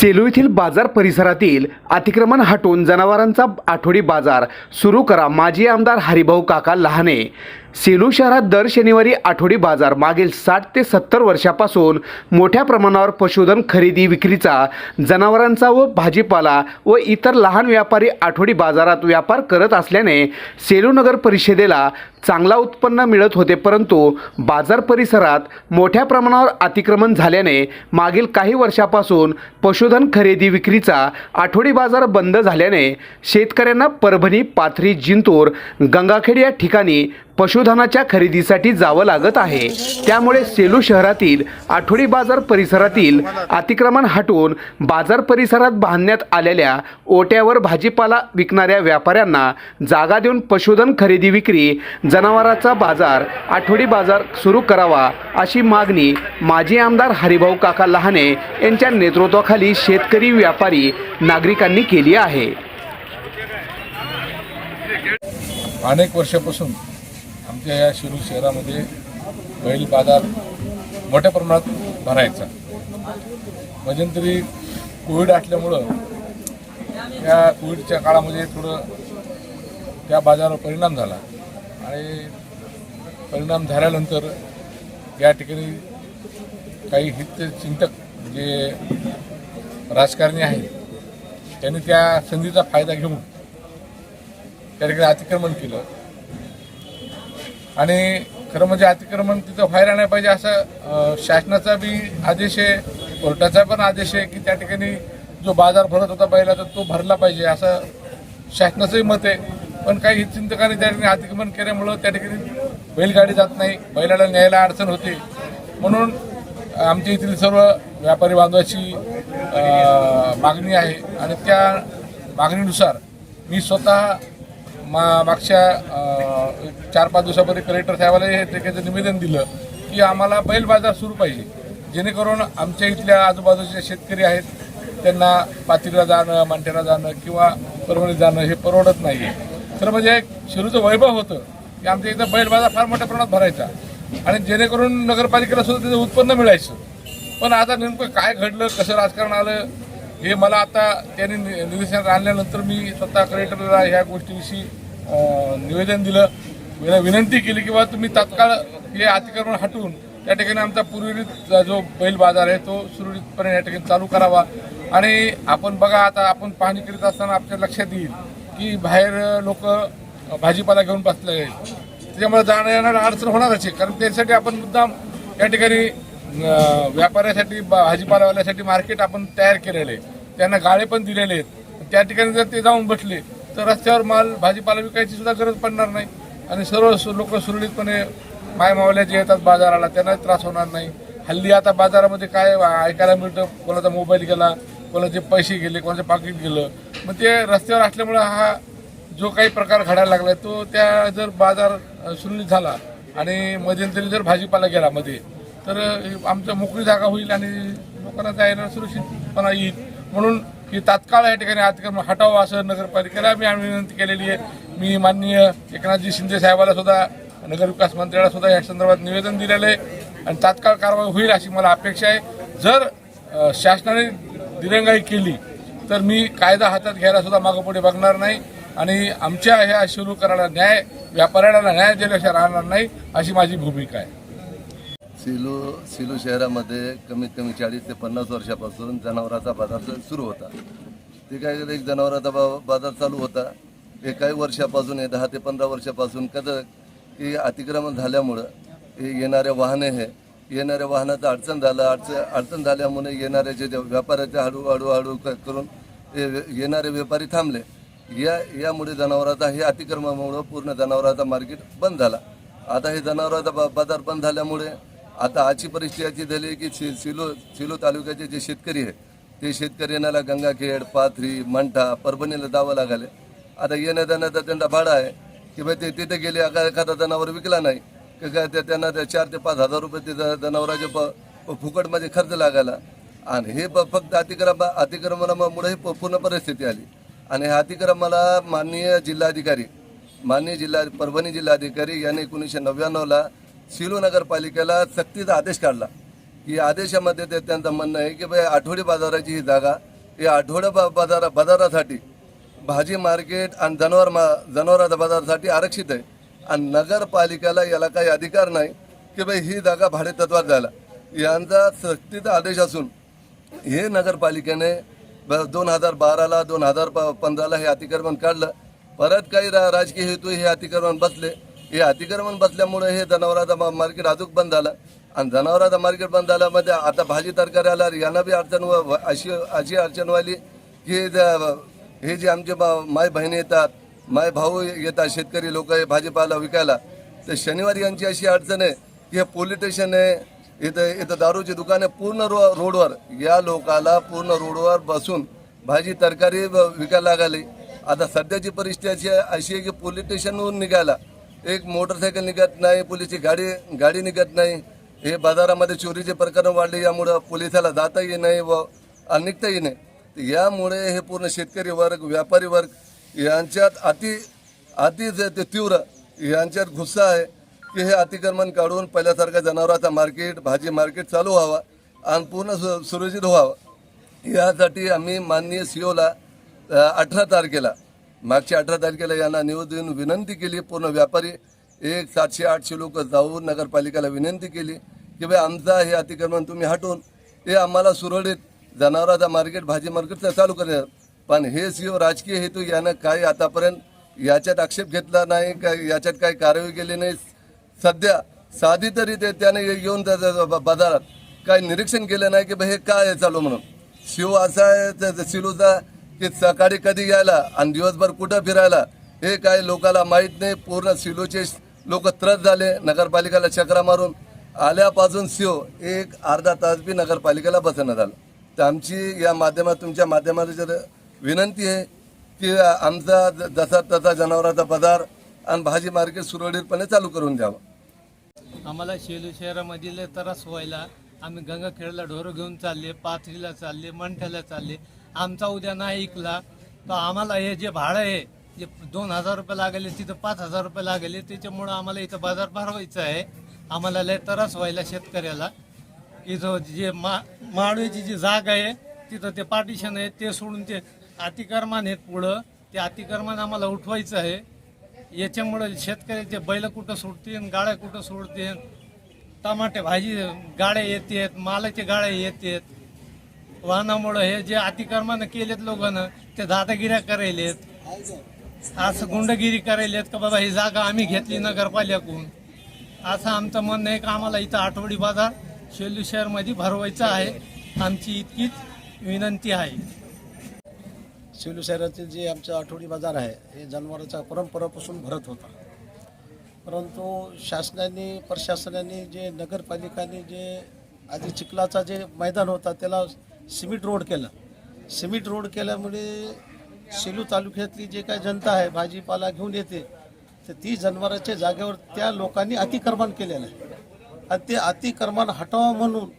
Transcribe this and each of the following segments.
सेलू येथील बाजार परिसरातील अतिक्रमण हटवून जनावरांचा आठवडी बाजार सुरू करा माजी आमदार हरिभाऊ काका लहाने. सेलू शहरात दर शनिवारी आठवडी बाजार मागील साठ ते सत्तर वर्षापासून मोठ्या प्रमाणावर पशुधन खरेदी विक्रीचा जनावरांचा व भाजीपाला व इतर लहान व्यापारी आठवडी बाजारात व्यापार करत असल्याने सेलू नगर परिषदेला चांगला उत्पन्न मिळत होते परंतु बाजार परिसरात मोठ्या प्रमाणावर अतिक्रमण झाल्याने मागील काही वर्षापासून पशुधन खरेदी विक्रीचा आठवडी बाजार बंद झाल्याने शेतकऱ्यांना परभणी पाथरी जिंतूर गंगाखेड या ठिकाणी पशुधनाच्या खरेदीसाठी जावं लागत आहे. त्यामुळे सेलू शहरातील आठवडी बाजार परिसरातील अतिक्रमण हटवून बाजार परिसरात बांधण्यात आलेल्या ओट्यावर भाजीपाला विकणाऱ्या व्यापाऱ्यांना जागा देऊन पशुधन खरेदी विक्री जनावराचा बाजार आठवडी बाजार सुरू करावा अशी मागणी माजी आमदार हरिभाऊ काका लहाने यांच्या नेतृत्वाखाली शेतकरी व्यापारी नागरिकांनी केली आहे. अनेक वर्षापासून आमच्या या शिरूर शहरामध्ये बैल बाजार मोठ्या प्रमाणात भरायचा. मध्यंतरी कोविड असल्यामुळं त्या कोविडच्या काळामध्ये थोडं त्या बाजारावर परिणाम झाला. आणि परिणाम झाल्यानंतर या ठिकाणी काही हितचिंतक जे राजकारणी आहेत त्यांनी त्या संधीचा फायदा घेऊन त्या ठिकाणी अतिक्रमण केलं. आणि खरं म्हणजे अतिक्रमण तिथं व्हायला नाही पाहिजे असं शासनाचा बी आदेश आहे कोर्टाचा पण आदेश आहे की त्या ठिकाणी जो बाजार भरत होता बैलाचा तो भरला पाहिजे असं शासनाचंही मत आहे. पण काही चिंतकांनी त्या ठिकाणी अतिक्रमण केल्यामुळं त्या ठिकाणी बैलगाडी जात नाही बैलाला न्यायला अडचण होते. म्हणून आमच्या येथील सर्व व्यापारी बांधवाची मागणी आहे आणि त्या मागणीनुसार मी स्वतः मा मागच्या चार पाच दिवसापूर्वी कलेक्टर साहेबाला हे त्याचं निवेदन दिलं की आम्हाला बैल बाजार सुरू पाहिजे. जेणेकरून आमच्या इथल्या आजूबाजूचे शेतकरी आहेत त्यांना पातीला जाणं मांठ्याला जाणं किंवा परभणीत जाणं हे परवडत नाही तर म्हणजे एक शिरूचं वैभव होतं की आमच्या इथं बैल बाजार फार मोठ्या प्रमाणात भरायचा. आणि जेणेकरून नगरपालिकेला सुद्धा त्याचं उत्पन्न मिळायचं. पण आता नेमकं काय घडलं कसं राजकारण आलं हे मला आता त्यांनी नि- आणल्यानंतर मी स्वतः कलेक्टरला ह्या गोष्टीविषयी निवेदन दिलं. विन- विनंती केली की बा तुम्ही तात्काळ हे अतिक्रमण हटवून त्या ठिकाणी आमचा पूर्वीत जो बैल बाजार आहे तो सुरळीतपणे या ठिकाणी चालू करावा. आणि आपण बघा आता आपण पाहणी करीत असताना आपल्या लक्षात येईल की बाहेर लोक भाजीपाला घेऊन बसले आहेत. त्याच्यामुळे जाणं येणारा अडचण होणारच आहे. कारण त्यासाठी आपण मुद्दाम या ठिकाणी व्यापाऱ्यासाठी बा- भाजीपालावाल्यासाठी मार्केट आपण तयार केलेलं आहे. त्यांना गाळे पण दिलेले आहेत. त्या ठिकाणी जर ते जाऊन बसले तर रस्त्यावर माल भाजीपाला विकायची सुद्धा गरज पडणार नाही. आणि सर्व लोक सुरळीतपणे मायमावल्या जे येतात बाजाराला त्यांना त्रास होणार नाही. हल्ली आता बाजारामध्ये काय ऐकायला मिळतं कोणाचा मोबाईल गेला कोणाचे पैसे गेले कोणाचं पाकिट गेलं. मग ते रस्त्यावर असल्यामुळं हा जो काही प्रकार घडायला लागला तो त्या जर बाजार सुरळीत झाला आणि मध्यंतरी जर भाजीपाला गेला मध्ये तर आमचं मोकळी जागा होईल आणि लोकांना जायला सुरक्षितपणा येईल. म्हणून ही तात्काळ या ठिकाणी अतिक्रमण हटावं असं नगरपालिकेला मी आम्ही विनंती केलेली आहे. मी माननीय एकनाथजी शिंदे साहेबाला सुद्धा नगरविकास मंत्र्याला सुद्धा या संदर्भात निवेदन दिलेलं आहे. आणि तात्काळ कारवाई होईल अशी मला अपेक्षा आहे. जर शासनाने दिरंगाई केली तर मी कायदा हातात घ्यायला सुद्धा मागं पुढे बघणार नाही. आणि आमच्या ह्या सुरू करायला न्याय व्यापाऱ्याला न्याय दिल्याशिवाय राहणार नाही अशी माझी भूमिका आहे. सिलू सिलू शहरामध्ये कमीत कमी चाळीस ते पन्नास वर्षापासून जनावराचा बाजार सुरू होता. ते काय एक जनावराचा बा- बाजार चालू होता. हे काही वर्षापासून हे दहा ते पंधरा वर्षापासून कसं की अतिक्रमण झाल्यामुळं हे येणारे वाहने हे येणाऱ्या वाहनाचं अडचण झालं अडचण अडचण झाल्यामुळे येणाऱ्या जे व्यापाऱ्याचे हळू हळू हळू करून येणारे व्यापारी थांबले. या यामुळे जनावराचा हे अतिक्रमणामुळं पूर्ण जनावराचा मार्केट बंद झाला. आता हे जनावराचा बा- बाजार बंद झाल्यामुळे आता आजची परिस्थिती अशी झाली की सि सिलो सिलो तालुक्याचे जे शेतकरी आहे ते शेतकरी येण्याला गंगाखेड पाथरी मंठा परभणीला जावं लागले. आता येण्या जाण्याचा त्यांना भाडा आहे की भाई ते तिथे गेले एखादा जनावर विकला नाही की काय ते त्यांना ते चार ते पाच हजार रुपये ते जनावराचे प फुकटमध्ये खर्च लागायला. आणि हे फक्त अतिक्रम अतिक्रमणामुळे ही प- पूर्ण परिस्थिती आली. आणि ह्या अतिक्रमाला माननीय जिल्हाधिकारी माननीय जिल्हा परभणी जिल्हाधिकारी यांनी एकोणीसशे नव्याण्णवला सिलो नगरपालिकेला सक्तीचा आदेश काढला. की आदेशामध्ये ते त्यांचं म्हणणं आहे की बाई आठवडी बाजाराची ही जागा या आठवड्या बा- बाजारा बाजारासाठी भाजी मार्केट आणि जनावर मा जनावरांच्या बाजारासाठी आरक्षित आहे. आणि नगरपालिकेला याला काही अधिकार नाही की बाई ही जागा भाडेतत्वात जायला. यांचा सक्तीचा आदेश असून हे नगरपालिकेने दोन हजार बाराला दोन हजार प पंधराला हे अतिक्रमण काढलं. परत काही रा राजकीय हेतू हे अतिक्रमण बसले. हे अतिक्रमण बसल्यामुळे हे जनावरांचा मार्केट अजून बंद झालं. आणि जनावरांचा मार्केट बंद झाल्यामध्ये आता भाजी तरकारी आल्यावर यांना बी अडचण व- अशी अशी अडचण व्हायली की हे जे आमचे बा- माय बहिणी येतात माय भाऊ येतात शेतकरी लोक हे भाजीपाला विकायला तर शनिवारी यांची अशी अडचण आहे की हे पोलीस स्टेशन आहे इथं इथं दारूची दुकाने पूर्ण रो रोडवर. या लोकाला पूर्ण रोडवर बसून भाजी तरकारी ब- विकायला लागली आता सध्याची परिस्थिती अशी आहे अशी आहे की पोलीस स्टेशनवरून निघायला. एक मोटरसायकल निघत नाही पोलीसची गाडी गाडी निघत नाही. हे बाजारामध्ये चोरीचे प्रकरण वाढले यामुळं पोलिसाला जाता नाही व आणि निघता नाही. यामुळे हे पूर्ण शेतकरी वर्ग व्यापारी वर्ग यांच्यात अति अति जे ते तीव्र यांच्यात गुस्सा आहे की हे अतिक्रमण काढून पहिल्यासारख्या जनावरांचा मार्केट भाजी मार्केट चालू व्हावा आणि पूर्ण सु सुरक्षित व्हावं. यासाठी आम्ही माननीय सीओला अठरा तारखेला मागच्या अठरा तारखेला यांना निवेदन विनंती केली. पूर्ण व्यापारी एक सातशे आठशे लोक जाऊन नगरपालिकेला विनंती केली की भाई आमचा हे अतिक्रमण तुम्ही हटवून हे आम्हाला सुरळीत जनावराचा मार्केट भाजी मार्केट चालू करणार पण हे सीओ राजकीय हेतू यानं काही आतापर्यंत याच्यात आक्षेप घेतला नाही का याच्यात काही कारवाई केली नाही. सध्या साधी तरी ते त्याने ये- येऊन त्या- बाजारात काही निरीक्षण केलं नाही की भाई हे काय आहे चालू म्हणून? शिव असा आहे त्या- सिलूचा की सकाळी कधी यायला आणि दिवसभर कुठं फिरायला हे काय लोकाला माहीत नाही. पूर्ण सिलोचे लोक त्रस्त झाले नगरपालिकेला चक्रा मारून. आल्यापासून शिव एक अर्धा तास बी नगरपालिकेला बसणं झालं. तर आमची या माध्यमात तुमच्या माध्यमात जर विनंती आहे की आमचा ज- जसा तसा जनावरांचा बाजार आणि भाजी मार्केट सुरळीतपणे चालू करून द्यावं. आम्हाला शेलू शहरामधील त्रास व्हायला आम्ही गंगाखेडला ढोरं घेऊन चालले पाथरीला चालले मंठ्याला चालले. आमचा उद्या नाही ऐकला तर आम्हाला हे जे भाडं आहे जे दोन हजार रुपये लागले तिथं पाच हजार रुपये लागले त्याच्यामुळं आम्हाला इथं बाजार भरवायचा आहे. आम्हाला लय त्रास व्हायला शेतकऱ्याला. इथं जे मा माडवीची जी जागा आहे तिथं ते पार्टिशन आहे ते सोडून ते अतिक्रमण आहेत पुढं. ते अतिक्रमण आम्हाला उठवायचं आहे. याच्यामुळं शेतकऱ्याचे बैल कुठं सोडतील गाड्या कुठं सोडतील टमाटे भाजी गाड्या येतात मालाचे गाड्या येतात. वाहनामुळं हे जे अतिक्रमण केलेत लोकांना ते दादागिऱ्या करायलेत असं गुंडगिरी करायलेत का बाबा ही जागा आम्ही घेतली नगरपालिकून असं आमचं म्हणणं आहे का आम्हाला इथं आठवडी बाजार शेलू शहरमध्ये भरवायचा आहे. आमची इतकीच विनंती आहे. सेलू शहरातील जे आमचं आठवडी बाजार आहे हे जनावरांचा परंपरापासून भरत होता. परंतु शासनाने प्रशासनाने जे नगरपालिकाने जे आधी चिखलाचा जे मैदान होता त्याला सिमेंट रोड केलं. सिमेंट रोड केल्यामुळे सेलू तालुक्यातली जे काय जनता आहे भाजीपाला घेऊन येते तर ती जनावरांच्या जागेवर त्या लोकांनी अतिक्रमण केलेलं आहे. आणि ते अतिक्रमण हटावं म्हणून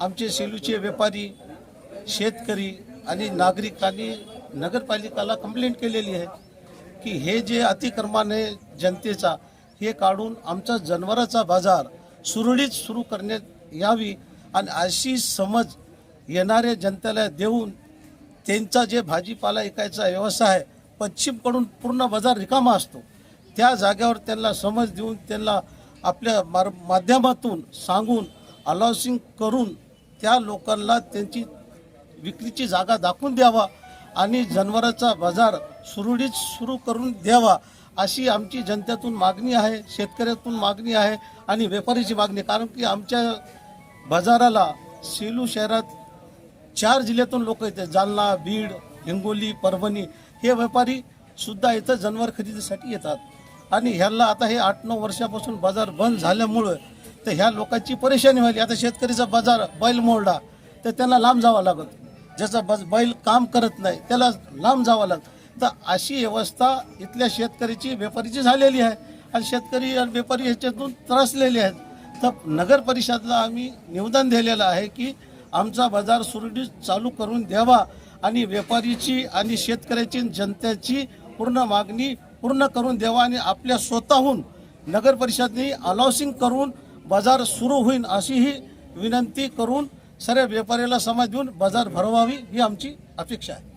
आमचे सेलूचे व्यापारी शेतकरी आणि नागरिकांनी नगरपालिकाला कंप्लेंट केलेली आहे की हे जे अतिक्रमण आहे जनतेचा हे काढून आमचा जनावराचा बाजार सुरळीत सुरू करण्यात यावी आणि अशी समज येणाऱ्या जनतेला देऊन त्यांचा जे भाजीपाला विकायचा व्यवसाय आहे पश्चिमकडून पूर्ण बाजार रिकामा असतो. त्या जाग्यावर त्यांना समज देऊन त्यांना आपल्या मार माध्यमातून सांगून अलाउसिंग करून त्या लोकांना त्यांची विक्रीची जागा दाखवून द्यावा आणि जनावरांचा बाजार सुरळीत सुरू करून द्यावा. अशी आमची जनतेतून मागणी आहे शेतकऱ्यातून मागणी आहे आणि व्यापारीची मागणी कारण की आमच्या बाजाराला सेलू शहरात चार जिल्ह्यातून लोक येतात. जालना बीड हिंगोली परभणी हे व्यापारी सुद्धा इथं जनावर खरेदीसाठी येतात. आणि ह्याला आता हे आठ नऊ वर्षापासून बाजार बंद झाल्यामुळं तर ह्या लोकांची परेशानी व्हायली. आता शेतकरीचा बाजार बैल मोडला तर त्यांना लांब जावं लागत. ज्याचा बस बैल काम करत नाही त्याला लांब जावं लागतं. तर अशी व्यवस्था इथल्या शेतकऱ्याची व्यापारीची झालेली आहे. आणि शेतकरी आणि व्यापारी ह्याच्यातून त्रासलेले आहेत. तर नगर परिषदला आम्ही निवेदन दिलेलं आहे की आमचा बाजार सुरळीत चालू करून द्यावा आणि व्यापारीची आणि शेतकऱ्याची जनतेची पूर्ण मागणी पूर्ण करून द्यावा आणि आपल्या स्वतःहून नगर परिषदने अलाउसिंग करून बाजार सुरू होईल अशी ही विनंती करून सर्व व्यापाऱ्याला समाज देऊन बाजार भरवावी ही आमची अपेक्षा आहे.